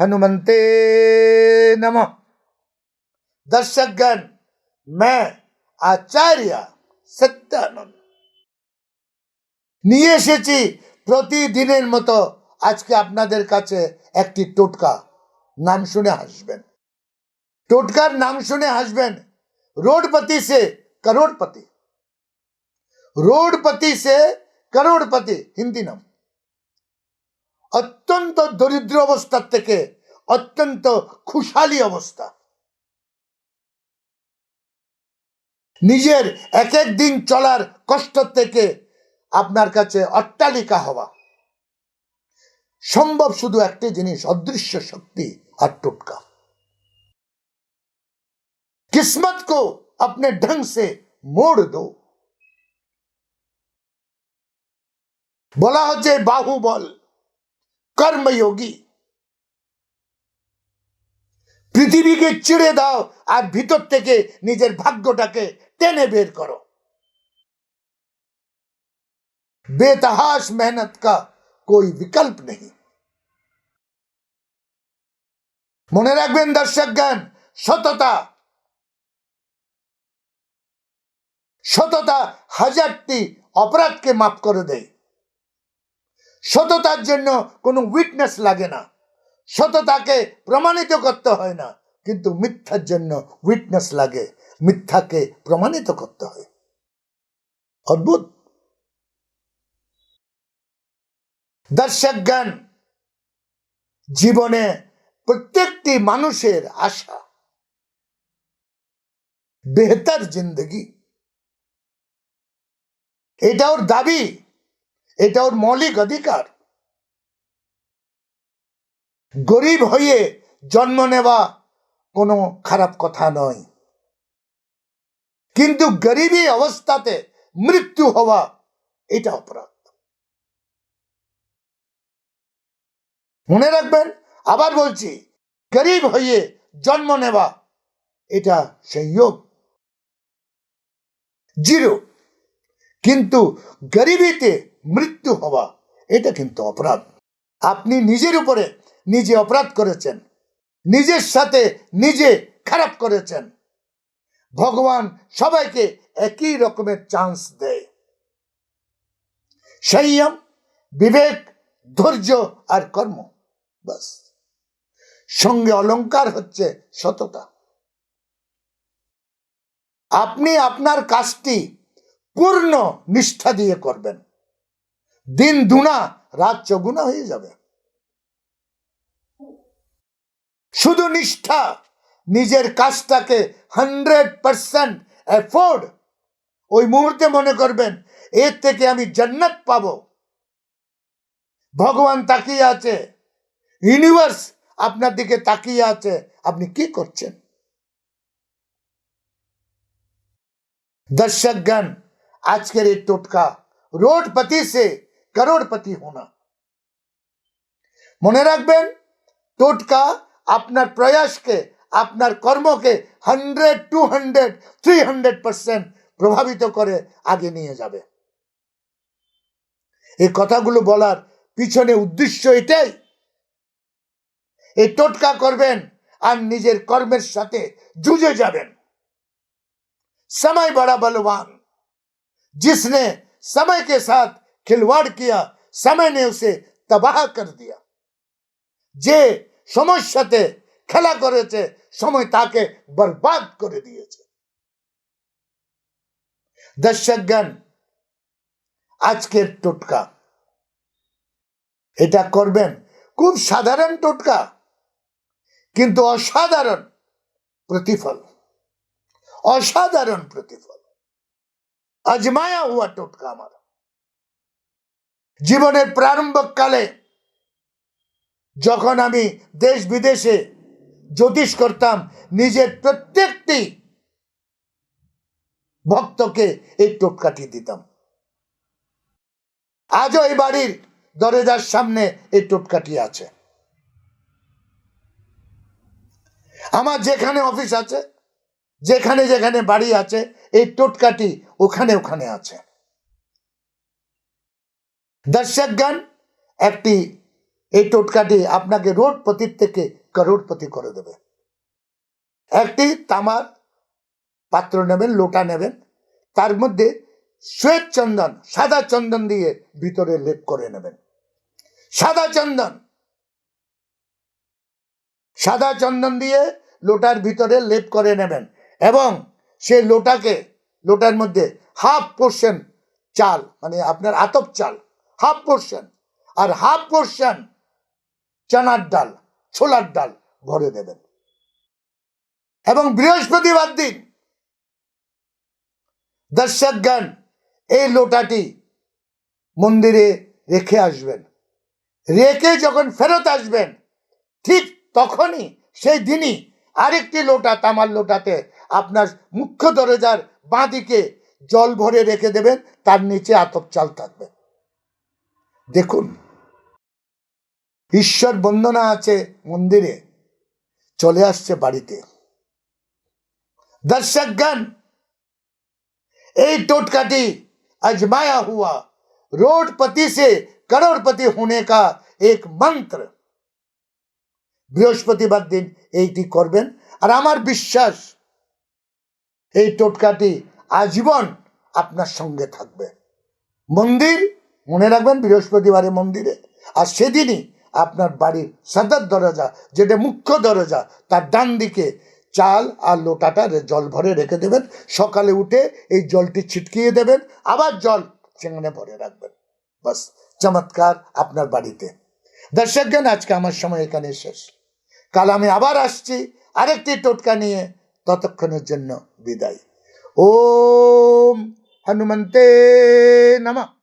हनुमंते नमः दर्शकगण मैं আচার্য সত্যানন্দ নিয়ে এসেছি প্রতিদিনের মতো আজকে আপনাদের কাছে একটি টোটকা নাম শুনে হাসবেন টোটকার নাম শুনে হাসবেন রোডপতি সে করোড়পতি রোডপতি সে করোড়পতি হিন্দি নাম অত্যন্ত দরিদ্র অবস্থার থেকে অত্যন্ত খুশালি অবস্থা নিজের এক এক দিন চলার কষ্ট থেকে আপনার কাছে অট্টালিকা হওয়া সম্ভব শুধু একটি জিনিস অদৃশ্য শক্তি আর টোটকা किस्मत को अपने ढंग से मोड़ दो বলা হচ্ছে বাহুবল কর্মযোগী পৃথিবীকে চিড়ে দাও আর ভিতর থেকে নিজের ভাগ্যটাকে টেনে বের করো বেতহাস মেহনত কা कोई विकल्प नहीं মনে রাখবেন দর্শকগণ সততা সততা হাজারটি অপরাধকে মাফ করে দেয় সততার জন্য কোনো উইটনেস লাগে না। সততাকে প্রমাণিত করতে হয় না, কিন্তু মিথ্যার জন্য উইটনেস লাগে। মিথ্যাকে প্রমাণিত করতে হয়। অদ্ভুত। দর্শকগণ, জীবনে প্রত্যেকটি মানুষের আশা, বেহতার জিন্দগি। এটা ওর দাবি এটা ওর মৌলিক অধিকার। গরিব হয়ে জন্ম নেওয়া কোনো খারাপ কথা নয়। কিন্তু গরিবী অবস্থাতে মৃত্যু হওয়া এটা অপরাধ। মনে রাখবেন, আবার বলছি, গরিব হয়ে জন্ম নেওয়া এটা সংযোগ জিরো। কিন্তু গরিবিতে মৃত্যু হওয়া, এটা কিন্তু অপরাধ। আপনি নিজের উপরে নিজে অপরাধ করেছেন, নিজের সাথে নিজে খারাপ করেছেন। ভগবান সবাইকে একই রকমের চান্স দেয়। সংযম, বিবেক, ধৈর্য আর কর্ম বাস সঙ্গে অলংকার হচ্ছে সততা। আপনি আপনার কাজটি পূর্ণ নিষ্ঠা দিয়ে করবেন। দিন দুনা, রাত চগুনা হয়ে যাবে। শুধু নিষ্ঠা, নিজের কাজটাকে হান্ড্রেড পার্সেন্ট এফোর্ড। ওই মুহূর্তে মনে করবেন, এর থেকে আমি জান্নাত পাব। ভগবান তাকিয়ে আছে, ইউনিভার্স আপনার দিকে তাকিয়ে আছে, আপনি কি করছেন? দর্শকগণ আজকের এই টোটকা রোডপতি সে করোড়পতি হোনা। মনে রাখবেন, টোটকা আপনার প্রয়াসকে, আপনার কর্মকে hundred two hundred three hundred percent প্রভাবিত করে আগে নিয়ে যাবে। এই কথাগুলো বলার পিছনে উদ্দেশ্য এটাই। এই টোটকা করবেন আর নিজের কর্মের সাথে জুঝে যাবেন। সময় বড়া বলবান। जिसने समय के साथ खिलवाड़ किया समय ने उसे तबाह कर दिया যে সময়ের সাথে খেলা করেছে সময় তাকে বরবাদ করে দিয়েছে দর্শকগণ আজকের টোটকা এটা করবেন খুব সাধারণ টোটকা কিন্তু অসাধারণ প্রতিফল অসাধারণ প্রতিফল আজমায়া হুয়া টোটকা আমার জীবনের প্রারম্ভকালে যখন আমি দেশ বিদেশে জ্যোতিষ করতাম, নিজের প্রত্যেকটি ভক্তকে এই টোটকাটি দিতাম। আজও এই বাড়ির দরজার সামনে এই টোটকাটি আছে। আমার যেখানে অফিস আছে যেখানে যেখানে বাড়ি আছে, এই টোটকাটি ওখানে ওখানে আছে। দর্শকগণ, একটি, এই টোটকাটি আপনাকে রোডপতির থেকে করোড়পতি করে দেবে। একটি তামার পাত্র নেবেন, লোটা নেবেন, তার মধ্যে শ্বেত চন্দন, সাদা চন্দন দিয়ে ভিতরে লেপ করে নেবেন। সাদা চন্দন সাদা চন্দন দিয়ে লোটার ভিতরে লেপ করে নেবেন। এবং সেই লোটাকে, লোটার মধ্যে হাফ পোর্শন চাল মানে আপনার আতপ চাল হাফ পোর্শন আর হাফ পোর্শন চানার ডাল, ছোলার ডাল ভরে দেবেন। এবং বৃহস্পতিবার দিন দর্শকগণ, এই লোটাটি মন্দিরে রেখে আসবেন। রেখে যখন ফেরত আসবেন, ঠিক তখনই, সেই দিনই আরেকটি লোটা, তামার লোটাতে আপনার মুখ্য দরজার বাঁদিকে জল ভরে রেখে দেবেন তার নিচে আতপ চাল থাকবে দেখুন ঈশ্বর বন্দনা আছে মন্দিরে চলে আসছে বাড়িতে दर्शकगण এই টোটকাটি अजमाया हुआ रोडपति से करोड़पति होने का एक मंत्र বৃহস্পতিবার দিন এইটি করবেন আর আমার বিশ্বাস এই টোটকাটি আজীবন আপনার সঙ্গে থাকবে। মন্দির, মনে রাখবেন বৃহস্পতিবারে মন্দিরে। আর সেদিনই আপনার বাড়ির সাদার দরজা, যেটা মুখ্য দরজা, তার ডান দিকে চাল আর লোটাটা জল ভরে রেখে দেবেন। সকালে উঠে এই জলটি ছিটকিয়ে দেবেন। আবার জল সেখানে ভরে রাখবেন। বাস, চমৎকার আপনার বাড়িতে। দর্শকগণ আজকে আমার সময় এখানে শেষ। কাল আমি আবার আসছি আরেকটি টোটকা নিয়ে। तत्खन जन्म विदाई। ओम हनुमते नमः।